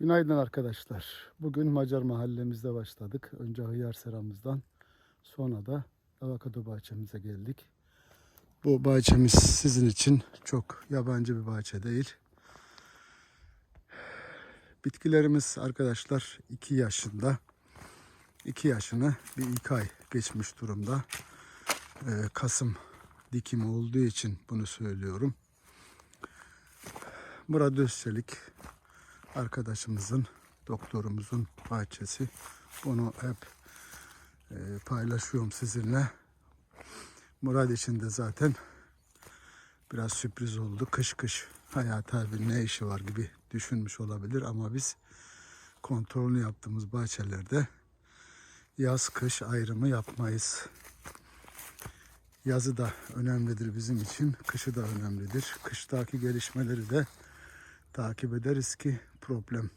Günaydın arkadaşlar. Bugün Macar mahallemizde başladık. Önce Hıyar Seramız'dan sonra da avokado bahçemize geldik. Bu bahçemiz sizin için çok yabancı bir bahçe değil. Bitkilerimiz arkadaşlar 2 yaşında. 2 yaşını bir iki ay geçmiş durumda. Ee, Kasım dikimi olduğu için bunu söylüyorum. Murat Özçelik arkadaşımızın, doktorumuzun bahçesi. Bunu hep e, paylaşıyorum sizinle. Murat için de zaten biraz sürpriz oldu. Kış kış Hayat abi ne işi var gibi düşünmüş olabilir ama biz kontrolünü yaptığımız bahçelerde yaz kış ayrımı yapmayız. Yazı da önemlidir bizim için, kışı da önemlidir. Kıştaki gelişmeleri de takip ederiz ki problem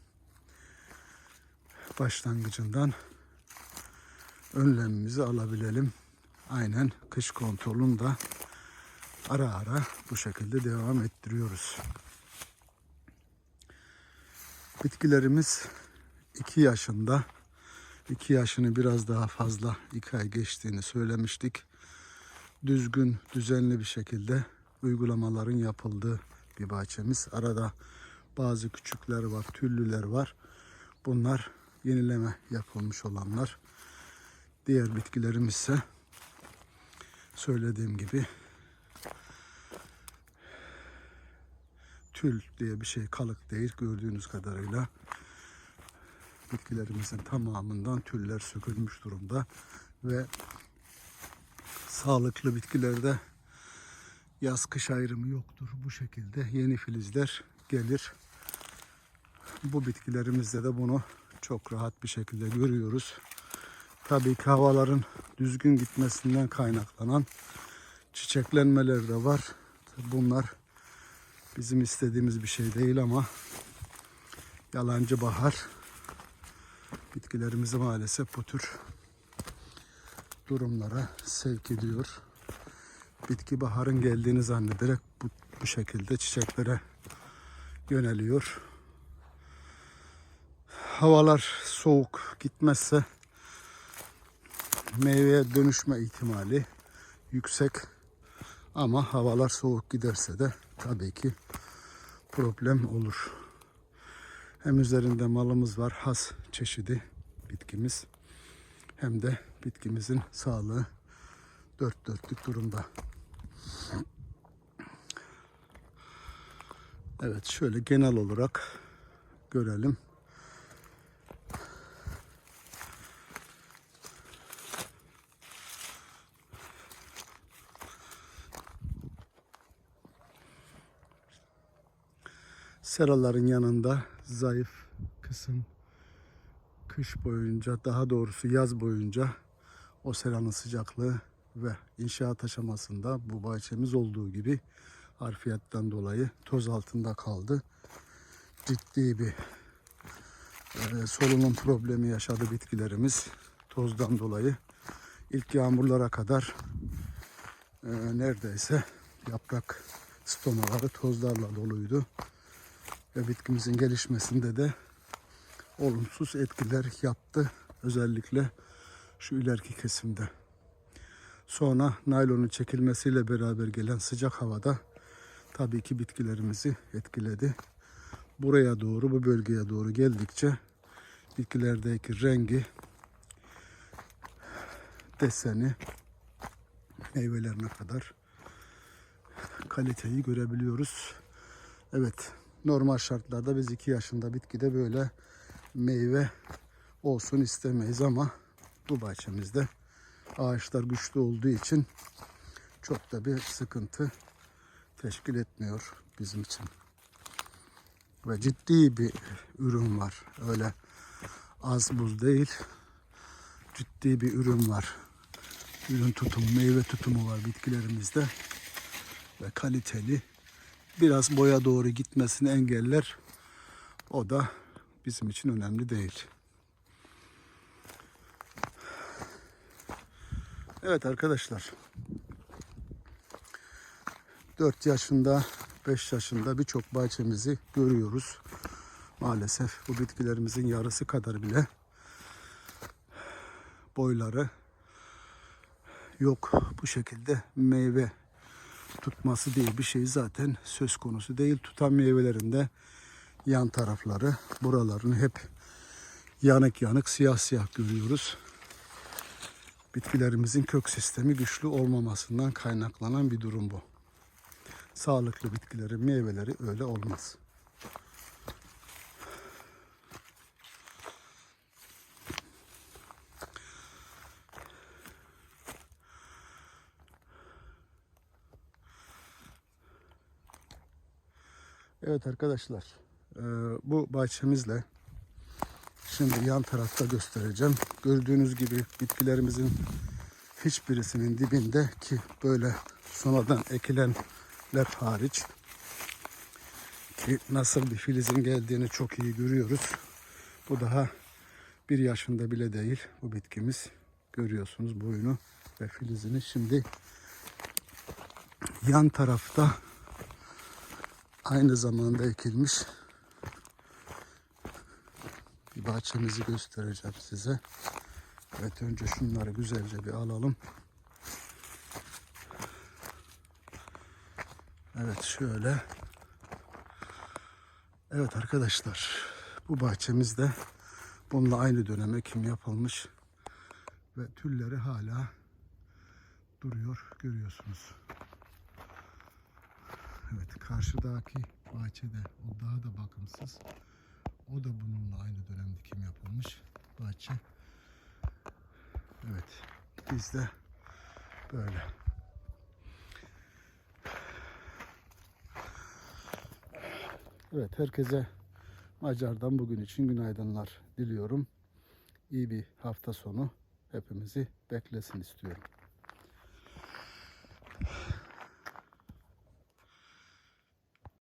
başlangıcından önlemimizi alabilelim. Aynen kış kontrolünü da ara ara bu şekilde devam ettiriyoruz. Bitkilerimiz 2 yaşında. 2 yaşını biraz daha fazla 2 ay geçtiğini söylemiştik. Düzgün, düzenli bir şekilde uygulamaların yapıldığı bir bahçemiz. Arada bazı küçükler var, tüllüler var. Bunlar yenileme yapılmış olanlar. Diğer bitkilerimiz ise söylediğim gibi tül diye bir şey kalık değil gördüğünüz kadarıyla bitkilerimizin tamamından tüller sökülmüş durumda ve sağlıklı bitkilerde yaz kış ayrımı yoktur. Bu şekilde yeni filizler gelir. Bu bitkilerimizde de bunu çok rahat bir şekilde görüyoruz. Tabii ki havaların düzgün gitmesinden kaynaklanan çiçeklenmeler de var. Bunlar bizim istediğimiz bir şey değil ama yalancı bahar bitkilerimizi maalesef bu tür durumlara sevk ediyor. Bitki baharın geldiğini zannederek bu, bu şekilde çiçeklere yöneliyor. Havalar soğuk gitmezse meyveye dönüşme ihtimali yüksek. Ama havalar soğuk giderse de tabii ki problem olur. Hem üzerinde malımız var has çeşidi bitkimiz hem de bitkimizin sağlığı dört dörtlük durumda. Evet şöyle genel olarak görelim. Seraların yanında zayıf kısım kış boyunca daha doğrusu yaz boyunca o seranın sıcaklığı ve inşaat aşamasında bu bahçemiz olduğu gibi harfiyattan dolayı toz altında kaldı. Ciddi bir e, solunum problemi yaşadı bitkilerimiz tozdan dolayı. İlk yağmurlara kadar e, neredeyse yaprak stomaları tozlarla doluydu. Ve bitkimizin gelişmesinde de olumsuz etkiler yaptı. Özellikle şu ileriki kesimde. Sonra naylonun çekilmesiyle beraber gelen sıcak havada tabii ki bitkilerimizi etkiledi. Buraya doğru, bu bölgeye doğru geldikçe bitkilerdeki rengi, deseni, meyvelerine kadar kaliteyi görebiliyoruz. Evet, normal şartlarda biz 2 yaşında bitkide böyle meyve olsun istemeyiz ama bu bahçemizde ağaçlar güçlü olduğu için çok da bir sıkıntı teşkil etmiyor bizim için. Ve ciddi bir ürün var. Öyle az buz değil. Ciddi bir ürün var. Ürün tutumu, meyve tutumu var bitkilerimizde. Ve kaliteli. Biraz boya doğru gitmesini engeller. O da bizim için önemli değil. Evet arkadaşlar. 4 yaşında, 5 yaşında birçok bahçemizi görüyoruz. maalesef bu bitkilerimizin yarısı kadar bile boyları yok. Bu şekilde meyve tutması değil bir şey zaten söz konusu değil. Tutan meyvelerinde yan tarafları buralarını hep yanık yanık siyah siyah görüyoruz. Bitkilerimizin kök sistemi güçlü olmamasından kaynaklanan bir durum bu. Sağlıklı bitkilerin meyveleri öyle olmaz. Evet arkadaşlar, eee, bu bahçemizle şimdi yan tarafta göstereceğim. Gördüğünüz gibi bitkilerimizin hiçbirisinin dibinde ki böyle sonradan ekilenler hariç ki nasıl bir filizin geldiğini çok iyi görüyoruz. Bu daha bir yaşında bile değil bu bitkimiz. Görüyorsunuz boyunu ve filizini. Şimdi yan tarafta aynı zamanda ekilmiş bir bahçemizi göstereceğim size. Evet önce şunları güzelce bir alalım. Evet şöyle. Evet arkadaşlar bu bahçemizde bununla aynı dönem ekim yapılmış ve tülleri hala duruyor görüyorsunuz. Evet karşıdaki bahçede o daha da bakımsız. O da bununla aynı dönem dikim yapılmış bahçe. Evet biz de böyle. Evet herkese Macar'dan bugün için günaydınlar diliyorum. İyi bir hafta sonu hepimizi beklesin istiyorum.